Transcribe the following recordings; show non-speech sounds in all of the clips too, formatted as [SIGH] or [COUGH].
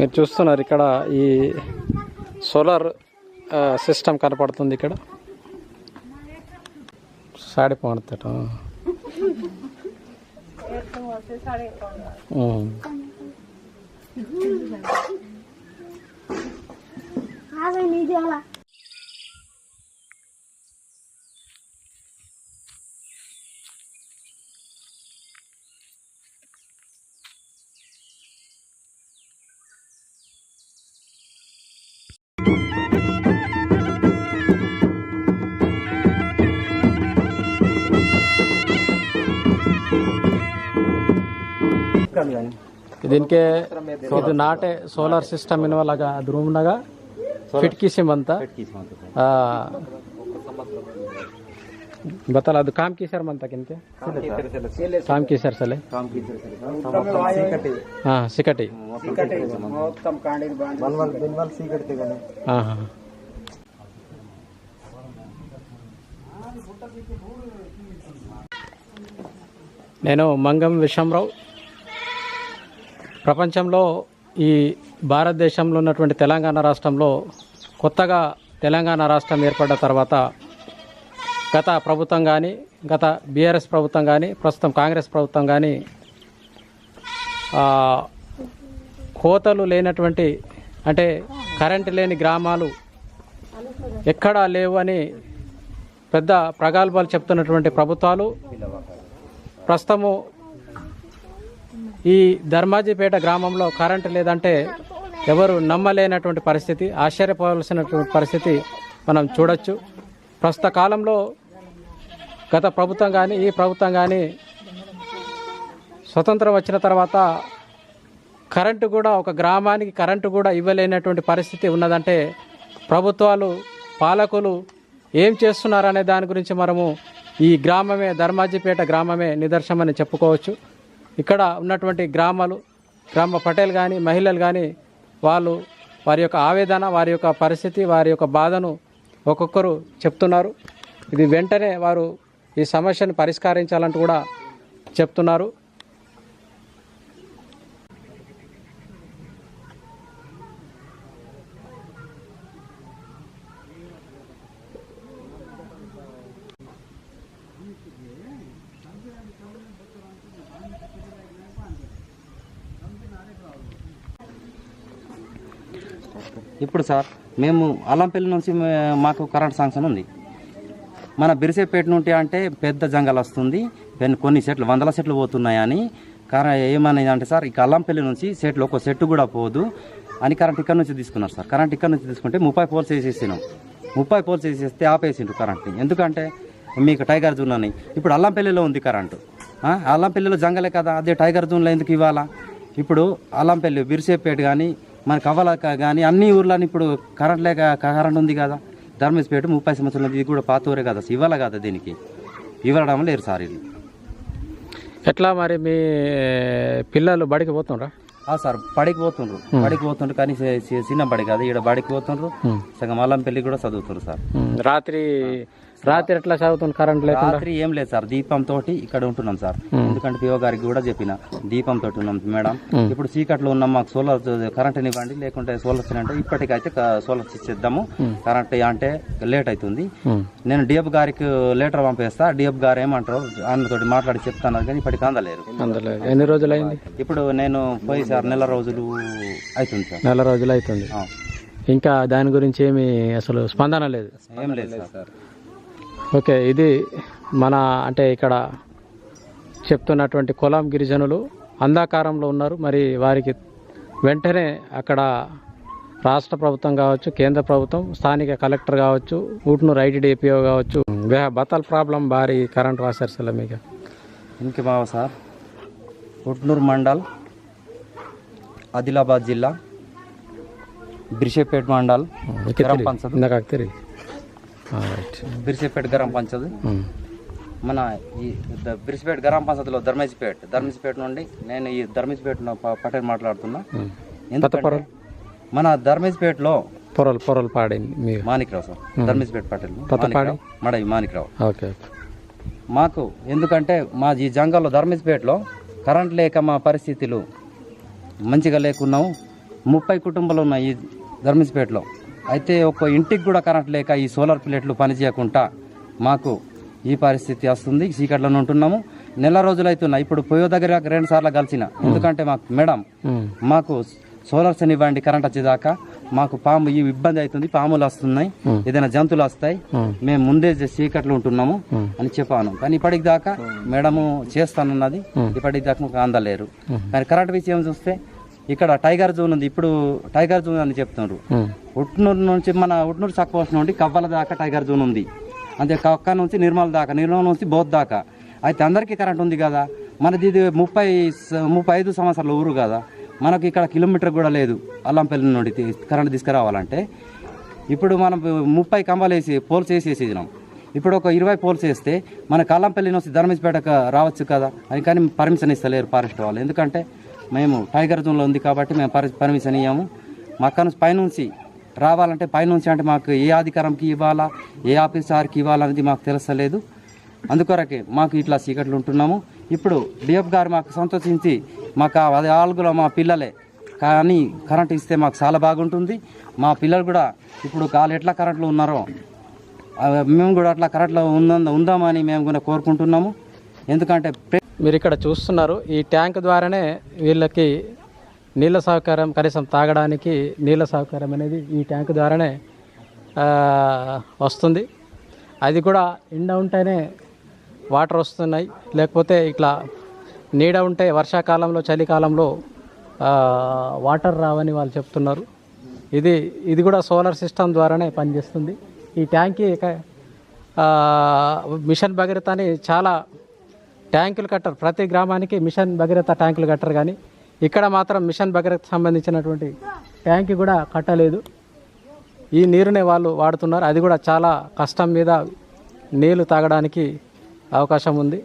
మీరు చూస్తున్నారు ఇక్కడ ఈ సోలార్ సిస్టమ్ కనపడుతుంది ఇక్కడ. సాడి పోనతట ಇದಕ್ಕೆ ಇದು ನಾಟೆ ಸೋಲಾರ್ ಸಿಸ್ಟಮ್ ಇನ್ವಾಲಾಗ ಅದು ರೂಮ್ನಾಗ ಫಿಟ್ಕಿಸಿಮ್ ಅಂತ ಆ, ಬತ್ತಲ್ಲ ಅದು ಕಾಮ್ ಕಿಸರ್ ಮಂತ ಕಿನ್ಕೆ ಕಾಮ್ ಕಿಸರ್ ಸಲೆ ಹಾ ಸಿಕಟಿ ಹಾ ಹಾ నేను మంగం విశ్వంరావు ప్రపంచంలో ఈ భారతదేశంలో ఉన్నటువంటి తెలంగాణ రాష్ట్రంలో కొత్తగా తెలంగాణ రాష్ట్రం ఏర్పడ్డ తర్వాత గత ప్రభుత్వం కానీ గత బీఆర్ఎస్ ప్రభుత్వం కానీ ప్రస్తుతం కాంగ్రెస్ ప్రభుత్వం కానీ కోతలు లేనటువంటి అంటే కరెంటు లేని గ్రామాలు ఎక్కడా లేవు అని పెద్ద ప్రగల్భాలు చెప్తున్నటువంటి ప్రభుత్వాలు ప్రస్తుతము ఈ ధర్మాజిపేట గ్రామంలో కరెంటు లేదంటే ఎవరు నమ్మలేనటువంటి పరిస్థితి ఆశ్చర్యపోవలసినటువంటి పరిస్థితి మనం చూడొచ్చు. ప్రస్తుత కాలంలో గత ప్రభుత్వం కానీ ఈ ప్రభుత్వం కానీ స్వతంత్రం వచ్చిన తర్వాత కరెంటు కూడా ఒక గ్రామానికి కరెంటు కూడా ఇవ్వలేనటువంటి పరిస్థితి ఉన్నదంటే ప్రభుత్వాలు పాలకులు ఏం చేస్తున్నారనే దాని గురించి మనము ఈ గ్రామమే ధర్మాజిపేట గ్రామమే నిదర్శనమని చెప్పుకోవచ్చు. ఇక్కడ ఉన్నటువంటి గ్రామాలు గ్రామ పటేల్ కానీ మహిళలు కానీ వాళ్ళు వారి యొక్క ఆవేదన వారి యొక్క పరిస్థితి వారి యొక్క బాధను ఒక్కొక్కరు చెప్తున్నారు. ఇది వెంటనే వారు ఈ సమస్యను పరిష్కరించాలంటూ కూడా చెప్తున్నారు. ఇప్పుడు సార్ మేము అల్లంపల్లి నుంచి మాకు కరెంట్ శాంక్షన్ ఉంది. మన బిరిసేపేట నుండి అంటే పెద్ద జంగల్ వస్తుంది. కొన్ని సెట్లు వందల సెట్లు పోతున్నాయని. కారణం ఏమనేది అంటే సార్ ఇక అల్లంపల్లి నుంచి సెట్లు ఒక సెట్ కూడా పోదు అని కరెంట్ ఇక్కడ నుంచి తీసుకున్నారు సార్. కరెంట్ ఇక్కడ నుంచి తీసుకుంటే ముప్పై పోల్స్ వేసేసినాం. ముప్పై పోల్స్ వేసేస్తే ఆపేసిండ్రు కరెంట్ని ఎందుకంటే మీకు టైగర్ జూన్ అని. ఇప్పుడు అల్లంపల్లిలో ఉంది కరెంటు. అల్లంపల్లిలో జంగలే కదా అదే టైగర్ జూన్లో ఎందుకు ఇవ్వాలా? ఇప్పుడు అల్లంపల్లి బిరిసేపేట కానీ మన కవ్వలక కానీ అన్ని ఊర్లని ఇప్పుడు కరెంట్ లేక కరెంట్ ఉంది కదా. ధర్మేశ్పేట ముప్పై సంవత్సరాల ఇది కూడా పాత ఊరే కదా. ఇవ్వాలి కదా దీనికి? ఇవ్వడం లేరు సార్ ఇది. ఎట్లా మరి మీ పిల్లలు బడికి పోతుండ్రా? ఆ సార్ బడికి పోతుండ్రు. బడికి పోతుండ్రు కానీ చిన్న బడి కాదు. ఇక్కడ బడికి పోతుండ్రు. సగం అల్లంపల్లి కూడా చదువుతుండ్రు సార్. రాత్రి రాత్రి ఎట్లా చదువుతుంది కరెంట్ లేకుండా? రాత్రి ఏం లేదు సార్ దీపం తోటి ఇక్కడ ఉంటున్నాం సార్. ఎందుకంటే పిఓ గారికి కూడా చెప్పిన దీపం తోటి ఉన్నాం మేడం. ఇప్పుడు చీకట్లో ఉన్నాం మాకు సోలార్ కరెంట్ ఇవ్వండి లేకుంటే సోలార్ సిలిండర్ ఇప్పటికైతే సోలార్ ఇచ్చేద్దాము కరెంట్ అంటే లేట్ అవుతుంది. నేను డిఎఫ్ గారికి లెటర్ పంపేస్తా. డిఎఫ్ గారు ఏమంటారు అన్నతోటి మాట్లాడి చెప్తాను కానీ ఇప్పటికి అందలేరు అందులో ఎన్ని రోజులు అయింది? ఇప్పుడు నేను పోయి సార్ నెల రోజులు అవుతుంది సార్. నెల రోజులు అవుతుంది. ఇంకా దాని గురించి ఏమి అసలు స్పందన లేదు. ఏం లేదు సార్. ఓకే ఇది మన అంటే ఇక్కడ చెప్తున్నటువంటి కులం గిరిజనులు అంధాకారంలో ఉన్నారు. మరి వారికి వెంటనే అక్కడ రాష్ట్ర ప్రభుత్వం కావచ్చు కేంద్ర ప్రభుత్వం స్థానిక కలెక్టర్ కావచ్చు ఊట్నూరు ఐటీడీపీఓ కావచ్చు. బతల్ ప్రాబ్లం భారీ కరెంట్ వాసర్ సెల మీకు. ఇంకే బావ సార్. ఉట్నూరు మండల్ ఆదిలాబాద్ జిల్లా బిర్షేపేట్ మండల్ గ్రామ పంచాయత్. బిర్షేపేట్ గ్రామ పంచాయత్. మన ఈ బిర్షిపేట్ గ్రామ పంచాయతీలో ధర్మేజ్పేట్ ధర్మేజ్పేట నుండి నేను ఈ ధర్మేజ్పేట పటేల్ మాట్లాడుతున్నా. ఎందుకంటే మన ధర్మేజ్పేటలో పొరలు పొరలు పాడింది మాణిక్రావు సార్. ధర్మేజ్పేట పటేల్. మడవి మాణిక్రావు. ఓకే మాకు ఎందుకంటే మా ఈ జంగల్లో ధర్మేజ్పేటలో కరెంట్ లేక మా పరిస్థితులు మంచిగా లేకున్నాము ముప్పై కుటుంబాలు ఉన్నాయి ఈ ధర్మస్పేటలో అయితే ఒక ఇంటికి కూడా కరెంట్ లేక ఈ సోలార్ ప్లేట్లు పనిచేయకుండా మాకు ఈ పరిస్థితి వస్తుంది. చీకట్లోనే ఉంటున్నాము. నెల రోజులు అవుతున్నాయి. ఇప్పుడు పోయో దగ్గర రెండు సార్లు కలిసిన. ఎందుకంటే మాకు మేడం. మాకు సోలార్స్ ఇవ్వండి కరెంట్ వచ్చేదాకా మాకు పాము ఈ ఇబ్బంది అవుతుంది. పాములు వస్తున్నాయి. ఏదైనా జంతువులు వస్తాయి. మేము. ముందే చీకట్లు ఉంటున్నాము. అని చెప్పాను. కానీ ఇప్పటికి దాకా మేడము చేస్తానన్నది. ఇప్పటికి దాకా అందలేరు. కానీ కరెంట్ విషయం చూస్తే ఇక్కడ టైగర్ జోన్ ఉంది. ఇప్పుడు టైగర్ జోన్ అని చెప్తున్నారు. ఉట్నూరు నుంచి మన ఉట్నూరు చక్కపోస్ట్ నుండి కవ్వల దాకా టైగర్ జోన్ ఉంది. అంతే కక్క నుంచి నిర్మల్ దాకా నిర్మల్ నుంచి బోధ్ దాకా. అయితే అందరికీ కరెంట్ ఉంది కదా? మనది ఇది ముప్పై ముప్పై ఐదు సంవత్సరాల ఊరు కదా? మనకి ఇక్కడ కిలోమీటర్ కూడా లేదు. అల్లంపల్లి నుండి కరెంట్ తీసుకురావాలంటే. ఇప్పుడు మనం ముప్పై కంబాలు వేసి పోల్స్ వేసి వేసేసినాం. ఇప్పుడు ఒక ఇరవై పోల్స్ వేస్తే మన కల్లంపల్లి నుంచి ధర్మేశ్పేటకు రావచ్చు కదా? అని కానీ పర్మిషన్ ఇస్తలేరు ఫారెస్ట్ వాళ్ళు. ఎందుకంటే మేము టైగర్ జోన్లో ఉంది కాబట్టి మేము పరి పర్మిషన్ ఇవ్వము మాకు పైనుంచి రావాలంటే పైనుంచి అంటే మాకు ఏ అధికారంకి ఇవ్వాలా ఏ ఆఫీసర్కి ఇవ్వాలనేది మాకు తెలుస్తలేదు. అందుకొరకే మాకు ఇట్లా చీకట్లు ఉంటున్నాము. ఇప్పుడు డిఎఫ్ గారు మాకు సంతోషించి మాకు ఆ అది ఆలుగులో మా పిల్లలే కానీ కరెంట్ ఇస్తే మాకు చాలా బాగుంటుంది. మా పిల్లలు కూడా ఇప్పుడు కాలు ఎట్లా కరెంట్లో ఉన్నారో మేము కూడా అట్లా కరెంట్లో ఉందా ఉందామని మేము కూడా కోరుకుంటున్నాము. ఎందుకంటే మీరు ఇక్కడ చూస్తున్నారు. ఈ ట్యాంక్ ద్వారానే వీళ్ళకి నీళ్ళ సౌకర్యం కనీసం తాగడానికి నీళ్ళ సౌకర్యం అనేది ఈ ట్యాంక్ ద్వారానే వస్తుంది. అది కూడా ఎండ ఉంటేనే వాటర్ వస్తున్నాయి. లేకపోతే ఇట్లా నీడ ఉంటే వర్షాకాలంలో చలికాలంలో వాటర్ రావని వాళ్ళు చెప్తున్నారు. ఇది ఇది కూడా సోలార్ సిస్టమ్ ద్వారానే పనిచేస్తుంది. ఈ ట్యాంకి మిషన్ భగీరథ అని చాలా ట్యాంకులు కట్టారు ప్రతి గ్రామానికి మిషన్ భగీరథ ట్యాంకులు కట్టారు కానీ ఇక్కడ మాత్రం మిషన్ భగీరథ సంబంధించినటువంటి ట్యాంక్ కూడా కట్టలేదు ఈ నీరునే వాళ్ళు వాడుతున్నారు అది కూడా చాలా కష్టం మీద నీళ్లు తాగడానికి అవకాశం ఉంది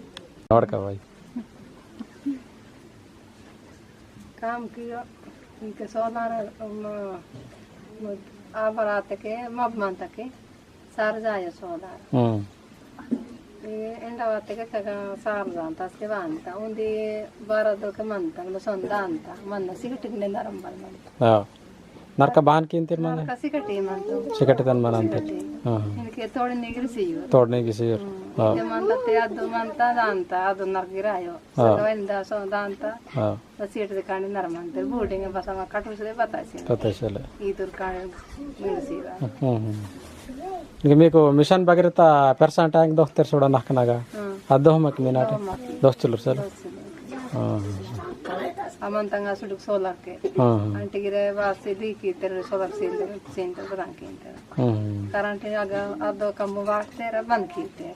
వాడకవాయి काम किया इनके सोनार आबरात के मबमंत के सार जाय सोनार ఎండవత్తగా సార్లు అంత అసలు అంత ఉంది బరదొక మంత సొంత అంత మన సిగటికి నిందరం బలమంత నరక బాన్కి తిరుమల సిగటి మంత చికటి తన మన అంతే ఇంకే తోడి నిగిరి సియ్యు తోడనికి సీరు ಮಂತ ಅದು ಮಂತ ಅದಂತ ಅದು ನರ್ಗಿರಾಯೋ ಸಗವೈಂದ ಸೋದಂತ ಸೀಟದ ಕಾಣಿ ನರಮಂತ ಬೂಟಿಂಗ್ ಬಸಮ ಕಟ್ಟುಸದೆ ಬತಾಸಿ ప్రదేశాలే ಈ ತುರ್ ಕಾಣಿ ಮಿಳಿಸಿದ ఇంక మీకు మిషన్ భగీరథ పెర్సన్ ట్యాంక్ దోస్తారు చూడ నాకు నాగా అద్దోహమ్మకి మీ నాటి దోస్తులు సార్ ಅಮ್ಮಂತಂಗ ಸುಡುಕ್ ಸೋಲಾಕ್ಕೆ ಅಂಟಿಗಿರೆ ವಾಸಿ ದೀಕಿ ಇದ್ದಾರೆ ಸೋಲಾಕ್ ಸೇಂತಾರೆ ಸೇಂತಾರೆ ಬರಂಕಿ ಅಂತಾರೆ ಕರೆಂಟ್ ಆಗ ಅದು ಕಂಬು ಬಾಕ್ತಾರೆ ಬಂದ್ಕಿ ಇರ್ತಾರೆ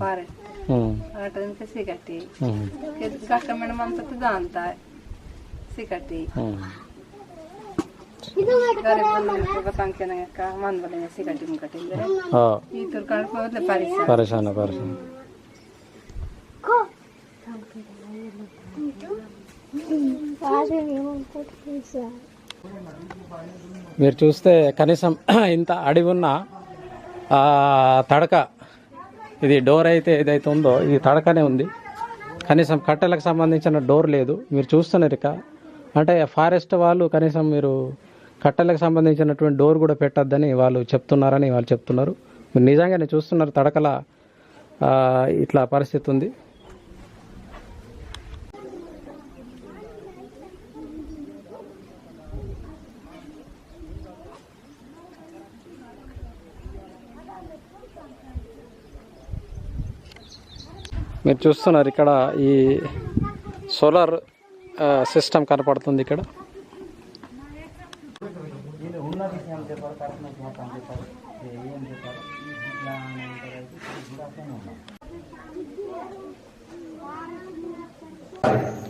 ಪಾರೆ ಆಟದಿಂದ ಸಿಗಟ್ಟಿ ಗಕ್ಕ ಮೇಡಮ್ ಅಂತ ದಾಂತ ಸಿಗಟ್ಟಿ ಗರೀಬ್ ಬಂದ ಬಸಂಕೆ ನಂಗಕ್ಕ ಮಂದ್ ಬಂದ ಸಿಗಟ್ಟಿ ಮುಗಟ್ಟಿಂದ್ರೆ ಈ ತುರ್ಕೊಂಡು ಹೋದ್ರೆ ಪರಿಶಾನ ಪರಿಶಾನ ಪರಿಶಾನ మీరు చూస్తే కనీసం [CLEARS THROAT] ఇంత అడివి ఉన్న తడక ఇది డోర్ అయితే ఏదైతే ఉందో ఇది తడకనే ఉంది. కనీసం కట్టెలకు సంబంధించిన డోర్ లేదు. మీరు చూస్తున్నారు ఇక. అంటే ఫారెస్ట్ వాళ్ళు కనీసం మీరు కట్టెలకు సంబంధించినటువంటి డోర్ కూడా పెట్టొద్దని వాళ్ళు చెప్తున్నారని వాళ్ళు చెప్తున్నారు. మీరు నిజంగానే చూస్తున్నారు తడకల ఇట్లా పరిస్థితి ఉంది. మీరు చూస్తున్నారు ఇక్కడ ఈ సోలార్ సిస్టమ్ కనపడుతుంది ఇక్కడ.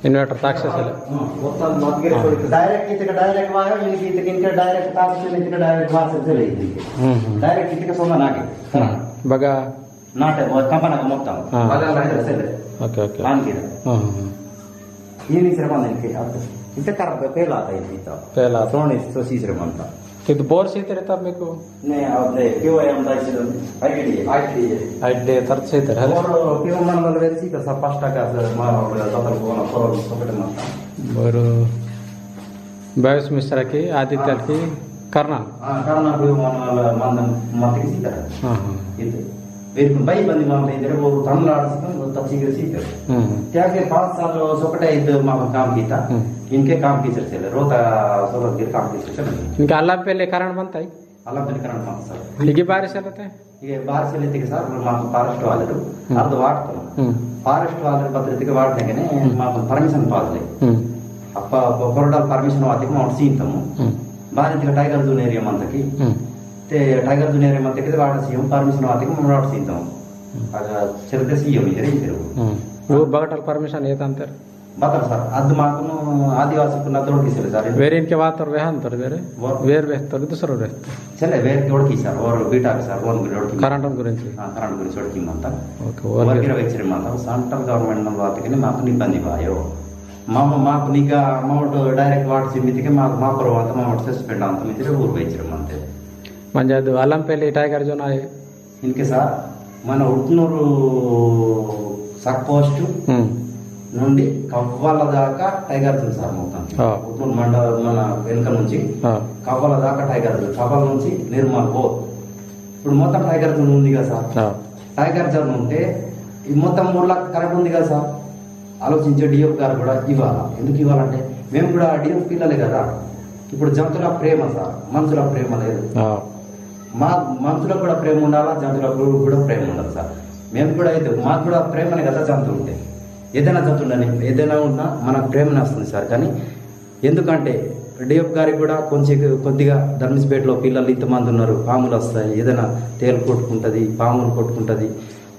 ఇన్వర్టర్ తాక్సేసాలి డైరెక్ట్ ఇతక డైరెక్ట్ ఇతక డైరెక్ట్ ఇతక డైరెక్ట్ డైరెక్ట్ ఇతక సోమ బగా ನಾಟಕ కంపనకు మొత్తం ಏನು ಈ ಶ್ರಮ ನನಗೆ ಕರ ಫೇಲ್ ಆತ ಫೇಲ್ ಆತ. ಇದು ಬೋರ್ ತಾ ಬೇಕು ನೇ ಅದೇ ಕ್ಯೂ ಐ ಐಡಿ ಐಡಿ. ಐಡಿ ತರ್ಚ ಸೀತಾರೆ ಬೋರ್ ಕ್ಯೂ ಮನ ಮೇಲೆ ವೆರಿಸಿ ಕಸ ಫಸ್ಟ್ ತತರ ಫೋರ್ ಮಾತ ಮಿಸ್ಟರ್ ಆದಿತ್ಯ ಕರ್ನಾಲ್ ಕರ್ನಾಲ್ ಕ್ಯೂ ಮನ ಮನ ಮತ್ತೆ ಹಾ ಹಾ. ಇದು. ಬೇಡ್ಕೊಂಡು ಬೈ ಬಂದಿ ಮಾಮ ಇದ್ರೆ ಅವರು ತಮಿಳು ಆಡಿಸ್ಕೊಂಡು ತಪ್ಪಿಗೆ ಸಿಗ್ತದೆ ತ್ಯಾಗೆ ಪಾಂಚ್ ಸಾಲ ಸೊಕಟೆ ಇದ್ದು ಮಾಮ ಕಾಮ್ ಗೀತ ಇನ್ಕೆ ಕಾಮ್ ಟೀಚರ್ ಚೆಲ್ಲ ರೋತ ಸೋಲೋದ್ಗೆ ಕಾಮ್ ಟೀಚರ್ ಚೆಲ್ಲ ಇನ್ಕೆ ಅಲ್ಲಪ್ಪಲ್ಲಿ ಕಾರಣ ಬಂತಾಯಿ ಅಲ್ಲಪ್ಪಲ್ಲಿ ಕಾರಣ ಬಂತ ಸರ್. ಹೀಗೆ ಬಾರಿಸ್ ಅಲ್ಲತ್ತೆ ಈಗ ಬಾರಿಸ್ ಅಲ್ಲಿತ್ತಿಗೆ ಸರ್ ಮಾಮ ಫಾರೆಸ್ಟ್ ವಾಲರು ಅರ್ಧ ವಾಡ್ತಾನೆ ಫಾರೆಸ್ಟ್ ವಾಲರ್ ಭದ್ರತೆಗೆ ವಾಡ್ತಾಗೇನೆ ಮಾಮ ಪರ್ಮಿಷನ್ ಪಾದ್ರೆ ಅಪ್ಪ ಕೊರಡಲ್ ಪರ್ಮಿಷನ್ ವಾತಿಗೆ ಮಾಮ್ ಸೀನ್ ತಮ್ಮ. ಭಾರತೀಯ ಟೈಗರ್ ಜೂನ್ ಏರಿಯಾ ಮಂತಕ್ಕೆ te tiger dunia rema te kete bada siyom permission wate ko mumra wate siyom aga cerita siyom ini jadi teru वो बगटल परमिशन ये अंतर बतर सर अद माकुनु आदिवासी कुना तोड़ की सर वेरिएंट के बात और वे अंतर वेरे वेर बेहतर दूसरो रे चले वेर की ओड़की सर और बीटा के सर वन गुलोड़ की करंट गुరించి हाँ करंट గురించి ఓడికి మంత ఓకే ఓకే వేరే వచ్చే మంత సెంట్రల్ గవర్నమెంట్ న వాతకి మాకు ఇబ్బంది బాయో మామ మాకు నీకు అమౌంట్ డైరెక్ట్ వాట్స్ మితికి మాకు మా పర్వాత మా సస్పెండ్ అంత మితిరే ఊరు వేచిరమంతే మంచి అది అల్లంపల్లి టైగర్ జోన్ ఇంకే సార్ మన ఉట్నూరు సబ్ పోస్ట్ నుండి కవ్వాల దాకా టైగర్ జోన్ సార్ మొత్తం. ఉట్నూరు మండల మన వెనుక నుంచి కవ్వాల దాకా టైగర్ జోన్ కవ్వాల నుంచి నిర్మల్ పో ఇప్పుడు మొత్తం టైగర్ జోన్ ఉంది కదా సార్. టైగర్ జోన్ ఉంటే ఈ మొత్తం లక్ష కరెక్ట్ ఉంది కదా సార్. ఆలోచించే డిఎఫ్ గారు కూడా ఇవ్వాలా ఎందుకు ఇవ్వాలంటే మేము కూడా డిఎఫ్ పిల్లలే కదా. ఇప్పుడు జంతువుల ప్రేమ సార్ మనుషుల ప్రేమ లేదు. మా మనుషులకు కూడా ప్రేమ ఉండాలా? జంతువులకు కూడా ప్రేమ ఉండాలి సార్. మేము కూడా అయితే మాకు కూడా ప్రేమనే కదా జంతువు ఉంటే. ఏదైనా జంతువు ఉండని ఏదైనా ఉన్నా మనకు ప్రేమనే వస్తుంది సార్. కానీ ఎందుకంటే డిఎఫ్ గారికి కూడా కొంచెం కొద్దిగా ధర్మస్పేటలో పిల్లలు ఇంతమంది ఉన్నారు. పాములు వస్తాయి. ఏదైనా తేలు కొట్టుకుంటుంది పాములు కొట్టుకుంటుంది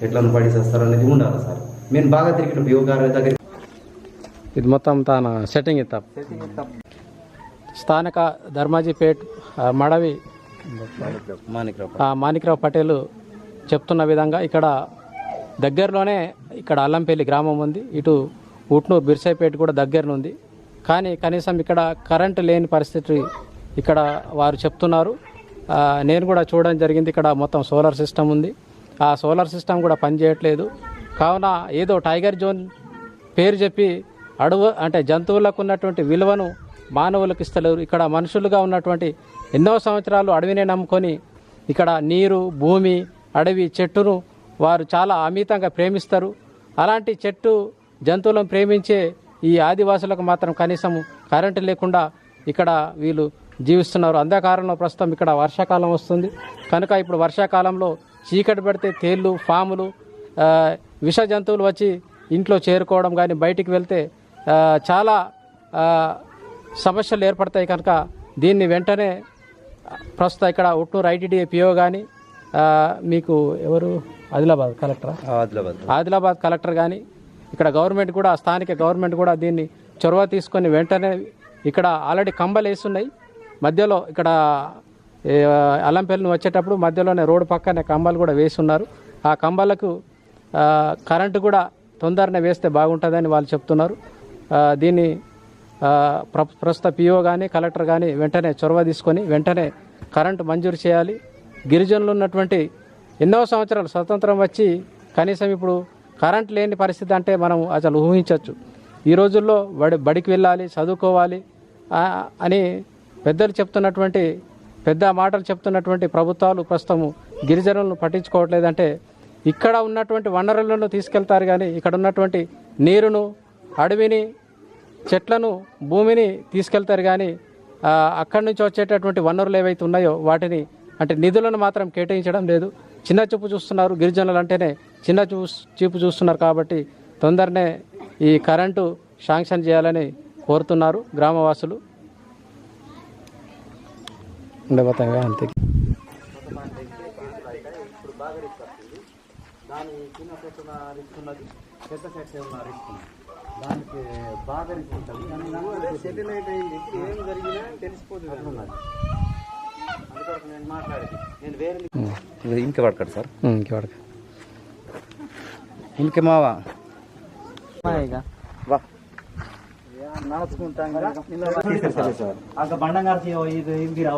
ఎట్లా పడిసేస్తారు అనేది ఉండాలి సార్. మేము బాగా తిరిగిన. బిఓ గారి దగ్గర ఇది మొత్తం తన? సెట్టింగ్ ఇస్తాం స్థానిక ధర్మాజీపేట్ మడవి మాణిక్రావు. పటేల్ చెప్తున్న విధంగా ఇక్కడ దగ్గరలోనే ఇక్కడ అల్లంపల్లి గ్రామం ఉంది. ఇటు ఉట్నూరు బిర్సాయిపేట కూడా దగ్గరనే ఉంది. కానీ కనీసం ఇక్కడ కరెంటు లేని పరిస్థితి ఇక్కడ వారు చెప్తున్నారు. నేను కూడా చూడడం జరిగింది. ఇక్కడ మొత్తం సోలార్ సిస్టమ్ ఉంది. ఆ సోలార్ సిస్టమ్ కూడా పనిచేయట్లేదు కావున ఏదో టైగర్ జోన్ పేరు చెప్పి అడవు అంటే జంతువులకు ఉన్నటువంటి విలువను మానవులకు ఇస్తలేరు. ఇక్కడ మనుషులుగా ఉన్నటువంటి ఎన్నో సంవత్సరాలు అడవినే నమ్ముకొని ఇక్కడ నీరు భూమి అడవి చెట్టును వారు చాలా అమితంగా ప్రేమిస్తారు. అలాంటి చెట్టు జంతువులను ప్రేమించే ఈ ఆదివాసులకు మాత్రం కనీసం కరెంటు లేకుండా ఇక్కడ వీళ్ళు జీవిస్తున్నారు. అంధకారంలో ప్రస్తుతం ఇక్కడ వర్షాకాలం వస్తుంది. కనుక ఇప్పుడు వర్షాకాలంలో చీకటి పడితే తేళ్ళు పాములు విష జంతువులు వచ్చి ఇంట్లో చేరుకోవడం కానీ బయటికి వెళ్తే చాలా సమస్యలు ఏర్పడతాయి. కనుక దీన్ని వెంటనే ప్రస్తుతం ఇక్కడ ఉట్నూరు ఐటీడీఏ పిఓ కానీ మీకు ఎవరు? ఆదిలాబాద్ కలెక్టరా? ఆదిలాబాద్. ఆదిలాబాద్ కలెక్టర్ కానీ ఇక్కడ గవర్నమెంట్ కూడా స్థానిక గవర్నమెంట్ కూడా దీన్ని చొరవ తీసుకొని వెంటనే ఇక్కడ ఆల్రెడీ కంబలు వేస్తున్నాయి మధ్యలో ఇక్కడ అల్లంపల్లిని వచ్చేటప్పుడు మధ్యలోనే రోడ్డు పక్కనే కంబాలు కూడా వేసి ఉన్నారు ఆ కంబాలకు కరెంటు కూడా తొందరనే వేస్తే బాగుంటుందని వాళ్ళు చెప్తున్నారు. దీన్ని ప్రస్తుత పిఓ కానీ కలెక్టర్ కానీ వెంటనే చొరవ తీసుకొని వెంటనే కరెంటు మంజూరు చేయాలి. గిరిజనులు ఉన్నటువంటి ఎన్నో సంవత్సరాలు స్వతంత్రం వచ్చి కనీసం ఇప్పుడు కరెంట్ లేని పరిస్థితి అంటే మనం అసలు ఊహించవచ్చు ఈ రోజుల్లో బడి బడికి వెళ్ళాలి చదువుకోవాలి అని పెద్దలు చెప్తున్నటువంటి పెద్ద మాటలు చెప్తున్నటువంటి ప్రభుత్వాలు ప్రస్తుతం గిరిజనులను పట్టించుకోవట్లేదంటే ఇక్కడ ఉన్నటువంటి వనరులను తీసుకెళ్తారు కానీ ఇక్కడ ఉన్నటువంటి నీరును అడవిని చెట్లను భూమిని తీసుకెళ్తారు కానీ ఆ, అక్కడి నుంచి వచ్చేటటువంటి వనరులు ఏవైతే ఉన్నాయో వాటిని అంటే నిధులను మాత్రం కేటాయించడం లేదు. చిన్న చూపు చూస్తున్నారు గిరిజనులు అంటేనే చిన్న చూ చూపు చూస్తున్నారు కాబట్టి తొందరనే ఈ కరెంటు శాంక్షన్ చేయాలని కోరుతున్నారు గ్రామవాసులు. ఉండబోతాగా అంతే. దాని చిన్న చెట్టు రిస్క్ ఉన్నది పెద్ద ఉన్న రిస్క్ దానికి బాగా రిస్క్ ఉంటుంది కానీ సెటిలైట్ అయింది ఏం జరిగినా తెలిసిపోతుంది ఉన్నది అందుకొరకు నేను మాట్లాడేది నేను వేరే ఇంకే పడతాడు సార్ ఇంకెవరికి ఇంకే మావా వా ಆಗ ಬಂಡಂಗಾರ್ಸಿ ಇದು ಹಿಂದಿರ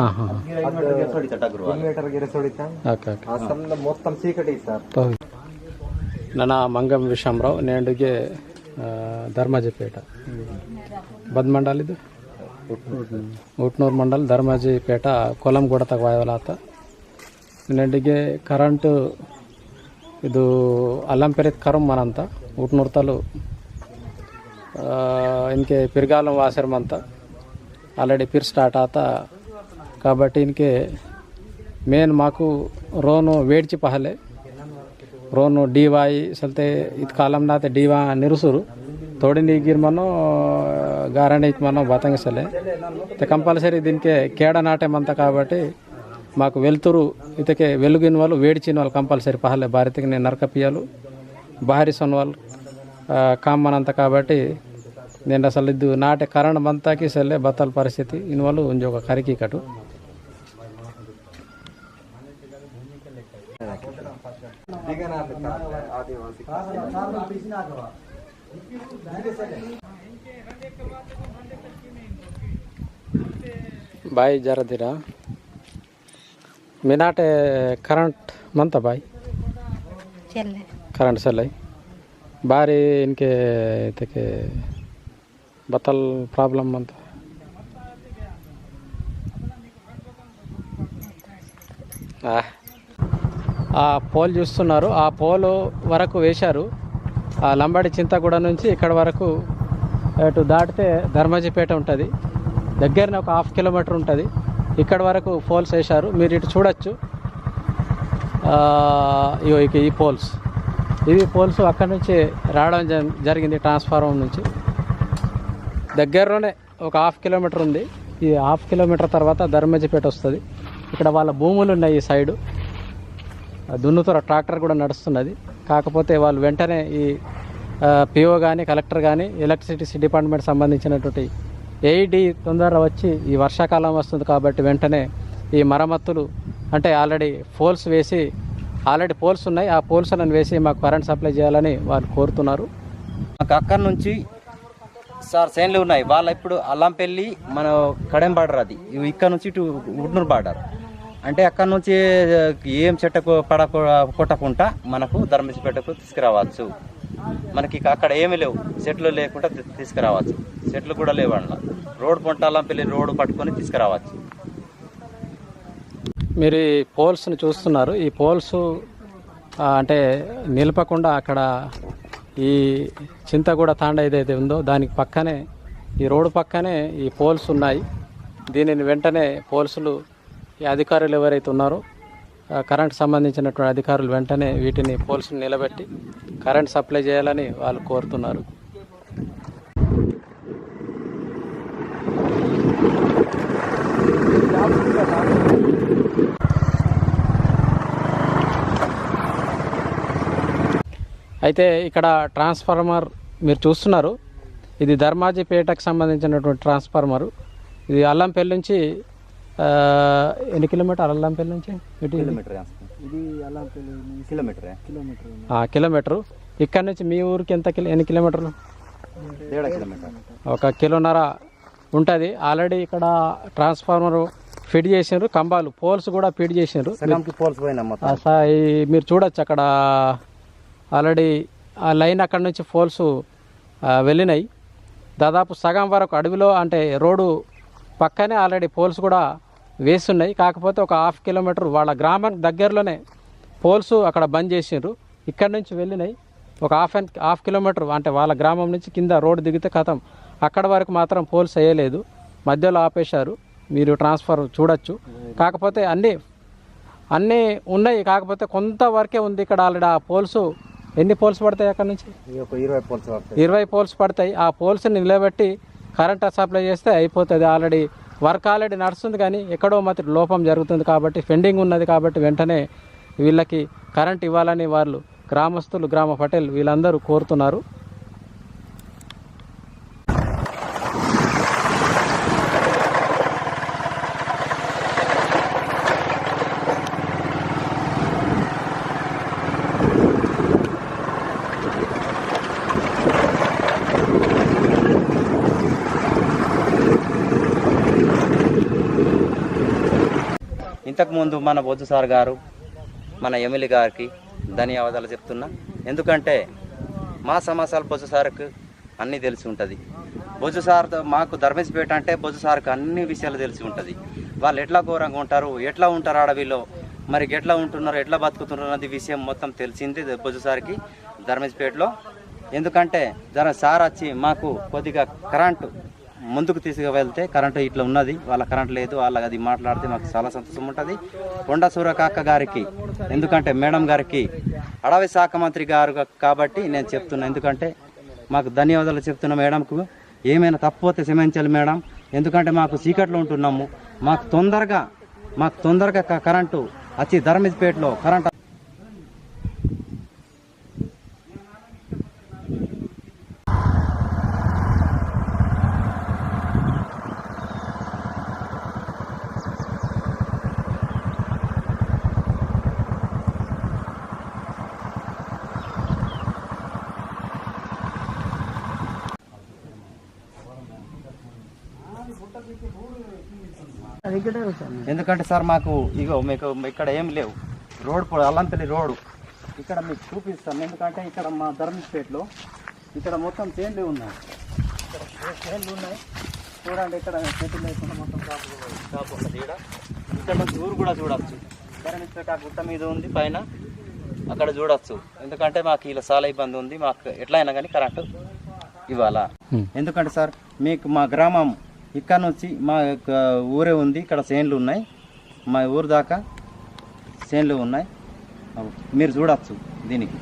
ఆహా. కిలోమీటర్ గిరసొడితా ఓకే ఓకే అసలు మొత్తం చీకటి సార్ ನನ್ನ ಮಂಗಂ ವಿಷಮರಾವ್ ನೇಂಡುಗೆ ಧರ್ಮಾಜಿಪೇಟ ಬದ್ಮಂಡಲ್ ಇದು ಊಟ್ನೂರು ಮಂಡಲ್ ಧರ್ಮಾಜಿಪೇಟ ಕೊಲಂಗೂಡ ತಗವಾಯವಲಾತ ನೆಂಡಿಗೆ ಕರೆಂಟು ಇದು ಅಲ್ಲಂಪೆರಿತ್ ಕರುಮ್ ಮನಂತ ಊಟ್ನೂರು ತಲು ఇన్కే పిరగాలం వాసరమంతా ఆల్రెడీ పిర్ స్టార్ట్ ఆత కాబట్టి ఇన్కే ಮೇನ್ ಮಾಕು ರೋನು ವೇಡ್ಚಿ ಪಹಲೆ ರೋನು ಡಿವಾಯಿ ಸಲ್ತೆ ಇದು ಕಾಲಮ್ನಾತೆ ಡಿವಾ ನಿರುಸುರು ತೋಡಿ ನೀಗಿರ್ ಮನೋ గారణ మనం బతంగసలే కంపల్సరీ దీనికి కేడ నాటేమంత కాబట్టి మాకు వెలుతురు ఇతకే వెలుగిన వాళ్ళు వేడిచిన వాళ్ళు కంపల్సరీ పహలే భారతికి నేను నరకపియాలు బాహరి సొన్ వాళ్ళు కామ్మనంత కాబట్టి నేను అసలు ఇది నాటే కరెంట్ మంతాకి సల్లే బత్తాల పరిస్థితి ఇన్ వాళ్ళు ఉంజి भाई जरा धीरा। मिनाटे करंट मनता भाई। करंट चल बारी इनके तके बतल प्रॉब्लम मनता आ ఆ. పోల్ చూస్తున్నారు. ఆ పోలు వరకు వేశారు. ఆ లంబాడి చింతగూడ నుంచి ఇక్కడ వరకు అటు దాటితే ధర్మాజిపేట ఉంటుంది. దగ్గరనే ఒక హాఫ్ కిలోమీటర్ ఉంటుంది. ఇక్కడ వరకు పోల్స్ వేశారు. మీరు ఇటు చూడొచ్చు. ఇక ఈ పోల్స్. ఇవి పోల్స్ అక్కడి నుంచి రావడం జ- జరిగింది ట్రాన్స్ఫార్మర్ నుంచి. దగ్గరలోనే ఒక హాఫ్ కిలోమీటర్ ఉంది. ఈ హాఫ్ కిలోమీటర్ తర్వాత ధర్మజిపేట వస్తుంది. ఇక్కడ వాళ్ళ భూములు ఉన్నాయి ఈ సైడు. దున్నుతుర ట్రాక్టర్ కూడా నడుస్తున్నది. కాకపోతే వాళ్ళు వెంటనే ఈ పిఓ కానీ కలెక్టర్ కానీ ఎలక్ట్రిసిటీ డిపార్ట్మెంట్ సంబంధించినటువంటి ఏఈడి తొందరగా వచ్చి ఈ వర్షాకాలం వస్తుంది కాబట్టి వెంటనే ఈ మరమ్మతులు అంటే ఆల్రెడీ పోల్స్ వేసి ఆల్రెడీ పోల్స్ ఉన్నాయి. ఆ పోల్స్లను వేసి మాకు కరెంట్ సప్లై చేయాలని వాళ్ళు కోరుతున్నారు. మాకు అక్కడి నుంచి సార్ సేన్లు ఉన్నాయి. వాళ్ళ ఇప్పుడు అల్లంపల్లి మన కడెం బార్డర్ అది ఇక్కడ నుంచి ఇటు ఉడ్నూరు బార్డర్. అంటే అక్కడ నుంచి ఏం చెట్టకు పడ కొట్టకుండా మనకు ధర్మశపేటకు తీసుకురావచ్చు. మనకి అక్కడ ఏమీ లేవు. చెట్లు లేకుండా తీసుకురావచ్చు. చెట్లు కూడా లేవు అట్లా రోడ్ పొంట పెళ్ళి రోడ్డు పట్టుకొని తీసుకురావచ్చు. మీరు ఈ పోల్స్ని చూస్తున్నారు. ఈ పోల్స్ అంటే నిలపకుండా అక్కడ ఈ చింతగూడ తాండ ఏదైతే ఉందో దానికి పక్కనే ఈ రోడ్డు పక్కనే ఈ పోల్స్ ఉన్నాయి. దీనిని వెంటనే పోల్సులు ఈ అధికారులు ఎవరైతే ఉన్నారో కరెంట్ సంబంధించినటువంటి అధికారులు వెంటనే వీటిని పోల్స్ని నిలబెట్టి కరెంట్ సప్లై చేయాలని వాళ్ళు కోరుతున్నారు. అయితే ఇక్కడ ట్రాన్స్ఫార్మర్ మీరు చూస్తున్నారు. ఇది ధర్మాజీపేటకు సంబంధించినటువంటి ట్రాన్స్ఫార్మరు. ఇది అల్లంపల్లి నుంచి ఎన్ని కిలోమీటర్? అల్లంపల్లి నుంచి ఇది? కిలోమీటర్ ఆ, కిలోమీటరు. ఇక్కడ నుంచి మీ ఊరికి ఎంత కిలో ఎన్ని కిలోమీటర్లు? ఏడు కిలోమీటర్. ఒక కిలోన్నర ఉంటుంది. ఆల్రెడీ ఇక్కడ ట్రాన్స్ఫార్మర్ ఫిట్ చేసిండ్రు. కంబాలు పోల్స్ కూడా ఫిట్ ఈ మీరు చూడొచ్చు అక్కడ. ఆల్రెడీ ఆ లైన్ అక్కడ నుంచి పోల్స్ వెళ్ళినాయి. దాదాపు సగం వరకు అడవిలో అంటే రోడ్డు పక్కనే ఆల్రెడీ పోల్స్ కూడా వేస్తున్నాయి. కాకపోతే ఒక హాఫ్ కిలోమీటర్ వాళ్ళ గ్రామానికి దగ్గరలోనే పోల్స్ అక్కడ బంద్ చేసిండ్రు. ఇక్కడ నుంచి వెళ్ళినాయి. ఒక హాఫ్ అండ్ హాఫ్ కిలోమీటర్ అంటే వాళ్ళ గ్రామం నుంచి కింద రోడ్డు దిగితే కథం. అక్కడ వరకు మాత్రం పోల్స్ వేయలేదు. మధ్యలో ఆపేశారు. మీరు ట్రాన్స్ఫర్ చూడొచ్చు. కాకపోతే అన్నీ అన్నీ ఉన్నాయి. కాకపోతే కొంతవరకే ఉంది ఇక్కడ ఆల్రెడీ ఆ పోల్స్. ఎన్ని పోల్స్ పడతాయి అక్కడ నుంచి? ఇరవై పోల్స్ ఇరవై పోల్స్ పడతాయి. ఆ పోల్స్ని నిలబెట్టి కరెంట్ సప్లై చేస్తే అయిపోతుంది ఆల్రెడీ. వర్క్ ఆల్రెడీ నడుస్తుంది కానీ ఎక్కడో మాత్రం లోపం జరుగుతుంది కాబట్టి పెండింగ్ ఉన్నది కాబట్టి వెంటనే వీళ్ళకి కరెంట్ ఇవ్వాలని వాళ్ళు గ్రామస్తులు గ్రామ పటేల్ వీళ్ళందరూ కోరుతున్నారు ఇంతకుముందు మన బొజ్జు సార్ గారు మన ఎమ్మెల్యే గారికి ధన్యవాదాలు చెప్తున్నా. ఎందుకంటే మా సమాసాలు బొజ్జు సార్కు అన్నీ తెలిసి ఉంటుంది. బొజ్జు సార్తో మాకు ధర్మేశపేట అంటే బొజ్జు సార్కు అన్ని విషయాలు తెలిసి ఉంటుంది. వాళ్ళు ఎట్లా ఘోరంగా ఉంటారు ఎట్లా ఉంటారు అడవిలో మరి ఎట్లా ఉంటున్నారు ఎట్లా బతుకుతున్నారు అన్నది విషయం మొత్తం తెలిసింది బొజ్జు సార్కి ధర్మేశపేటలో ఎందుకంటే జర సార్ వచ్చి మాకు కొద్దిగా కరెంటు ముందుకు తీసుకువెళ్తే కరెంటు ఇట్లా ఉన్నది వాళ్ళ కరెంట్ లేదు వాళ్ళకి అది మాట్లాడితే మాకు చాలా సంతోషం ఉంటుంది. కొండ సూరకాక్క గారికి ఎందుకంటే మేడం గారికి అడవి శాఖ మంత్రి గారు కాబట్టి నేను చెప్తున్నా ఎందుకంటే మాకు ధన్యవాదాలు చెప్తున్నా మేడంకు. ఏమైనా తప్పిపోతే క్షమించాలి మేడం. ఎందుకంటే మాకు చీకట్లో ఉంటున్నాము. మాకు తొందరగా మాకు తొందరగా క- కరెంటు వచ్చి ధర్మిజ్పేటలో కరెంట్ ఎందుకంటే సార్ మాకు ఇగో మీకు ఇక్కడ ఏం లేవు. రోడ్ పో- అల్లంపల్లి రోడ్డు ఇక్కడ మీకు చూపిస్తాను. ఎందుకంటే ఇక్కడ మా ధర్మస్పేటలో ఇక్కడ మొత్తం చేన్లు ఉన్నాయి. ఇక్కడ చేన్లు ఉన్నాయి. చూడండి ఇక్కడ చెట్టు లేకుండా మొత్తం కాపు ఉన్నది ఇక్కడ ఇక్కడ కూడా చూడొచ్చు. ధర్మస్పేట ఆ గుట్ట మీద ఉంది పైన. అక్కడ చూడొచ్చు. ఎందుకంటే మాకు ఇలా చాలా ఇబ్బంది ఉంది. మాకు ఎట్లా అయినా కానీ కరెంటు ఇవ్వాలా. ఎందుకంటే సార్ మీకు మా గ్రామం ఇక్కడ నుంచి మా యొక్క ఊరే ఉంది. ఇక్కడ చేన్లు ఉన్నాయి. మా ఊరు దాకా చేన్లు ఉన్నాయి. మీరు చూడవచ్చు దీనికి.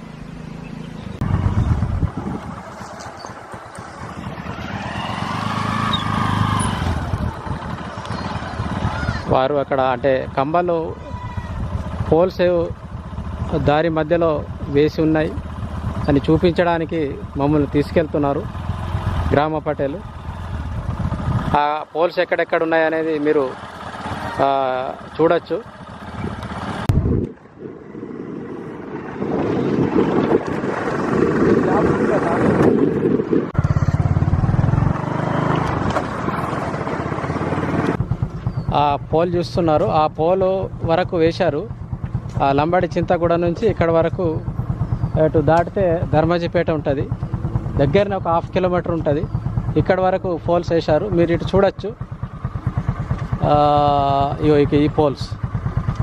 వారు అక్కడ అంటే కంబాలు పోల్స్ దారి మధ్యలో వేసి ఉన్నాయి. అని చూపించడానికి మమ్మల్ని తీసుకెళ్తున్నారు. గ్రామ పటేలు. ఆ పోల్స్ ఎక్కడెక్కడ ఉన్నాయనేది మీరు చూడొచ్చు. ఆ పోల్ చూస్తున్నారు. ఆ పోల్ వరకు వేశారు. ఆ లంబాడి చింతగూడ నుంచి ఇక్కడ వరకు అటు దాటితే ధర్మజిపేట ఉంటుంది. దగ్గరనే ఒక హాఫ్ కిలోమీటర్ ఉంటుంది. ఇక్కడ వరకు పోల్స్ వేశారు. మీరు ఇటు చూడొచ్చు. ఈ పోల్స్.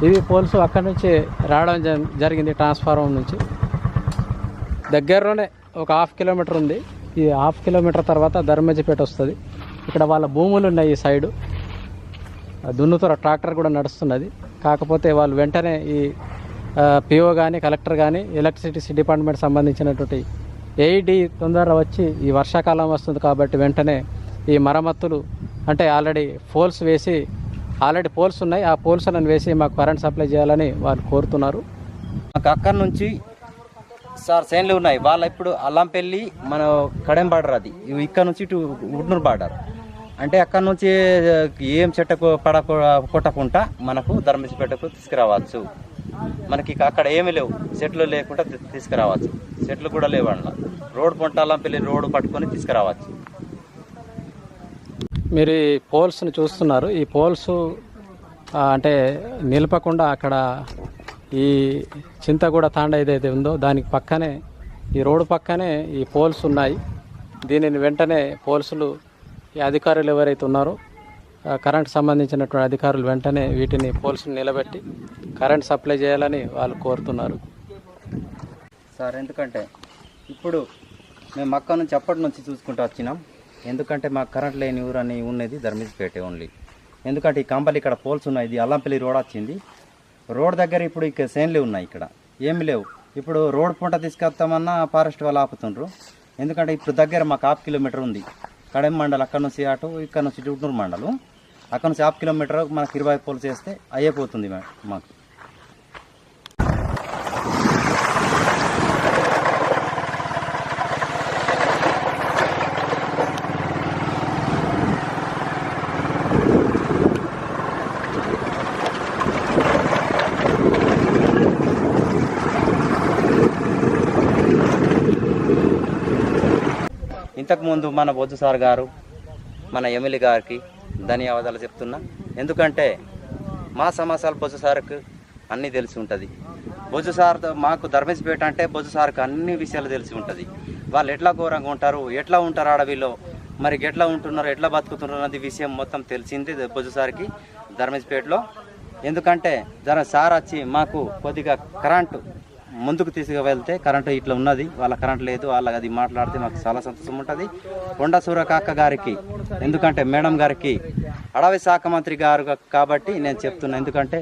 ఇవి పోల్స్ అక్కడి నుంచి రావడం జ- జరిగింది ట్రాన్స్ఫార్మర్ నుంచి. దగ్గరలోనే ఒక హాఫ్ కిలోమీటర్ ఉంది. ఈ హాఫ్ కిలోమీటర్ తర్వాత ధర్మజిపేట వస్తుంది. ఇక్కడ వాళ్ళ భూములు ఉన్నాయి ఈ సైడు. దున్నుతుర ట్రాక్టర్ కూడా నడుస్తున్నది. కాకపోతే వాళ్ళు వెంటనే ఈ పిఓ కానీ కలెక్టర్ కానీ ఎలక్ట్రిసిటీ డిపార్ట్మెంట్ సంబంధించినటువంటి ఏఈడి తొందరగా వచ్చి ఈ వర్షాకాలం వస్తుంది కాబట్టి వెంటనే ఈ మరమ్మతులు అంటే ఆల్రెడీ పోల్స్ వేసి ఆల్రెడీ పోల్స్ ఉన్నాయి. ఆ పోల్స్లను వేసి మాకు కరెంట్ సప్లై చేయాలని వాళ్ళు కోరుతున్నారు. మాకు అక్కడి నుంచి సార్ సేన్లు ఉన్నాయి. వాళ్ళ ఇప్పుడు అల్లంపల్లి మన కడెం బార్డర్ అది. ఇక్కడ నుంచి ఇటు ఉడ్నూరు బార్డర్. అంటే అక్కడ నుంచి ఏం చెట్టకు పడ కొట్టకుండా మనకు ధర్మసిపేటకు తీసుకురావచ్చు. మనకి అక్కడ ఏమీ లేవు. చెట్లు లేకుండా తీసుకురావచ్చు. చెట్లు కూడా లేవు అండ్ల రోడ్ పొంట అల్లంపల్లి రోడ్డు పట్టుకొని తీసుకురావచ్చు. మీరు ఈ పోల్స్ని చూస్తున్నారు. ఈ పోల్స్ అంటే నిలపకుండా అక్కడ ఈ చింతగూడ తాండ ఏదైతే ఉందో దానికి పక్కనే ఈ రోడ్డు పక్కనే ఈ పోల్స్ ఉన్నాయి. దీనిని వెంటనే పోల్సులు ఈ అధికారులు ఎవరైతే ఉన్నారో కరెంట్ సంబంధించినటువంటి అధికారులు వెంటనే వీటిని పోల్స్ని నిలబెట్టి కరెంట్ సప్లై చేయాలని వాళ్ళు కోరుతున్నారు. సార్ ఎందుకంటే ఇప్పుడు మేము అక్క నుంచి అప్పటి నుంచి చూసుకుంటూ వచ్చినాం. ఎందుకంటే మాకు కరెంట్ లేని ఊరు అని ఉన్నది ధర్మిజ్పేట ఓన్లీ. ఎందుకంటే ఈ కంపలు ఇక్కడ పోల్స్ ఉన్నాయి. ఇది అల్లంపల్లి రోడ్ వచ్చింది. రోడ్ దగ్గర ఇప్పుడు ఇక్కడ సేన్లు ఉన్నాయి ఇక్కడ. ఏమి లేవు. ఇప్పుడు రోడ్ పూట తీసుకొస్తామన్నా ఫారెస్ట్ వాళ్ళు ఆపుతుండ్రు. ఎందుకంటే ఇప్పుడు దగ్గర మాకు హాఫ్ కిలోమీటర్ ఉంది. కడెం మండలం అక్కడ నుంచి అటు ఇక్కడ నుంచి చుట్టూరు మండలం. అక్కడ నుంచి హాఫ్ కిలోమీటర్ మనకి ఇరవై పూలు చేస్తే అయిపోతుంది మాకు. ఇంతకుముందు మన బొద్దు సార్ గారు మన ఎమ్మెల్యే గారికి ధన్యవాదాలు చెప్తున్నా. ఎందుకంటే మా సమస్యలు బొజ్జు సార్కు అన్నీ తెలిసి ఉంటుంది. బొజ్జు సార్ మాకు ధర్మేశ్పేట అంటే బొజ్జు సార్కి అన్ని విషయాలు తెలిసి ఉంటుంది. వాళ్ళు ఎట్లా ఘోరంగా ఉంటారు ఎట్లా ఉంటారు అడవిలో మరి ఎట్లా ఉంటున్నారు ఎట్లా బతుకుతున్నారు అన్నది విషయం మొత్తం తెలిసింది పొద్దుసారికి ధర్మేజ్పేటలో ఎందుకంటే జర సార్ వచ్చి మాకు కొద్దిగా కరెంటు ముందుకు తీసుకువెళ్తే కరెంటు ఇట్లా ఉన్నది. వాళ్ళ కరెంట్ లేదు. వాళ్ళకి అది మాట్లాడితే మాకు చాలా సంతోషం ఉంటుంది. కొండ సూరకాక్క గారికి ఎందుకంటే మేడం గారికి అడవి శాఖ మంత్రి గారు కాబట్టి నేను చెప్తున్నా ఎందుకంటే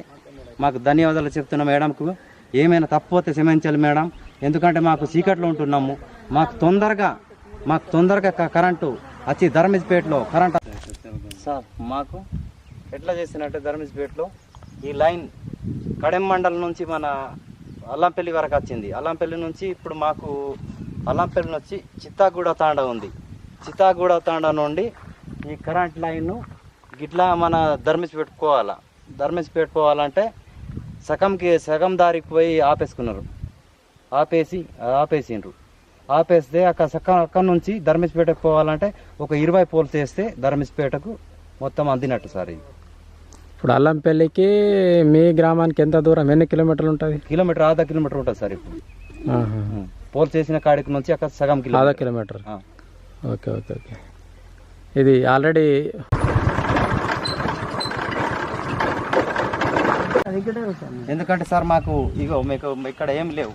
మాకు ధన్యవాదాలు చెప్తున్నా మేడంకు. ఏమైనా తప్పిపోతే క్షమించాలి మేడం. ఎందుకంటే మాకు చీకట్లో ఉంటున్నాము. మాకు తొందరగా మాకు తొందరగా క- కరెంటు వచ్చి ధర్మిజ్పేటలో కరెంట్ సార్ మాకు ఎట్లా చేసినట్టే ధర్మిజ్పేటలో ఈ లైన్ కడెం మండలం నుంచి మన అల్లంపల్లి వరకు వచ్చింది. అల్లంపల్లి నుంచి ఇప్పుడు మాకు అల్లంపల్లి నుంచి చిత్తాగూడ తాండ ఉంది. చిత్తాగూడ తాండ నుండి ఈ కరెంట్ లైన్ గిట్లా మన ధర్మించి పెట్టుకోవాలా. ధర్మించి పెట్టుకోవాలంటే సగంకి సగం దారికి పోయి ఆపేసుకున్నారు. ఆపేసి ఆపేసిండ్రు. ఆపేస్తే అక్కడ సక్క అక్కడ నుంచి ధర్మించిపేటకు పోవాలంటే ఒక ఇరవై పోల్స్ వేస్తే ధర్మించిపేటకు మొత్తం అందినట్టు సార్ ఇది. ఇప్పుడు అల్లంపల్లికి మీ గ్రామానికి ఎంత దూరం? ఎన్ని కిలోమీటర్లు ఉంటుంది? కిలోమీటర్ ఆधा కిలోమీటర్ ఉంటుంది సార్ ఇప్పుడు. ఆహా. పోల్స్ వేసిన కాడికి నుంచి అక్కడ సగం ఆधा kilometre. Kilometre. Okay okay okay. ఇది ఆల్రెడీ ఎందుకంటే సార్ మాకు ఇగో మీకు ఇక్కడ ఏం లేవు.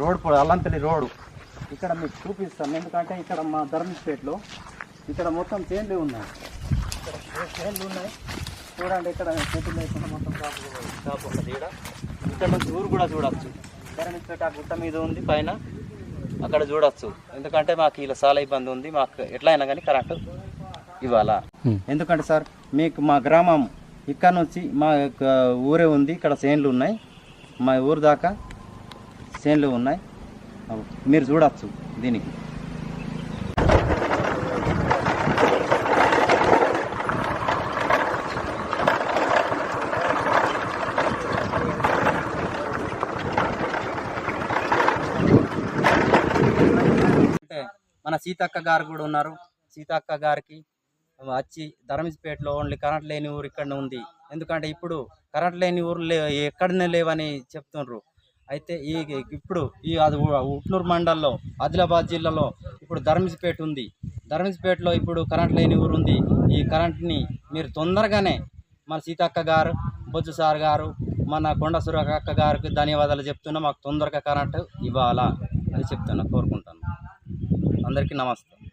రోడ్ అల్లంపల్లి రోడ్డు ఇక్కడ మీకు చూపిస్తాం. ఎందుకంటే ఇక్కడ మా ధర్మస్పేటలో ఇక్కడ మొత్తం చేన్లు ఉన్నాయి ఇక్కడ చేన్లు ఉన్నాయి. చూడండి ఇక్కడ చెట్లు లేకుండా మొత్తం షాపు షాప్ ఉన్నది ఇక్కడ ఇక్కడ నుంచి ఊరు కూడా చూడొచ్చు. ధర్మస్పేట ఆ గుట్ట మీద ఉంది పైన. అక్కడ చూడొచ్చు. ఎందుకంటే మాకు ఇలా చాలా ఇబ్బంది ఉంది. మాకు ఎట్లా అయినా కానీ కరెంటు ఇవ్వాలా. ఎందుకంటే సార్ మీకు మా గ్రామం ఇక్కడ నుంచి మా యొక్క ఊరే ఉంది. ఇక్కడ చేన్లు ఉన్నాయి. మా ఊరు దాకా చేన్లు ఉన్నాయి. మీరు చూడొచ్చు దీనికి. సీతక్క గారు కూడా ఉన్నారు. సీతక్క గారికి వచ్చి ధర్మిజ్పేటలో ఓన్లీ కరెంట్ లేని ఊరు ఇక్కడ ఉంది. ఎందుకంటే ఇప్పుడు కరెంట్ లేని ఊరు లే ఎక్కడనే లేవని చెప్తుండ్రు. అయితే ఈ ఇప్పుడు ఈ అది ఉట్నూరు మండలంలో ఆదిలాబాద్ జిల్లాలో ఇప్పుడు ధర్మిజ్పేట ఉంది. ధర్మిజ్పేటలో ఇప్పుడు కరెంట్ లేని ఊరు ఉంది. ఈ కరెంట్ని మీరు తొందరగానే మన సీతక్క గారు బొజ్జు సార్ గారు మన కొండ సురక్క గారికి ధన్యవాదాలు చెప్తున్నా. మాకు తొందరగా కరెంటు ఇవ్వాలా అని చెప్తున్నా కోరుకుంటాను అందరికీ నమస్తే.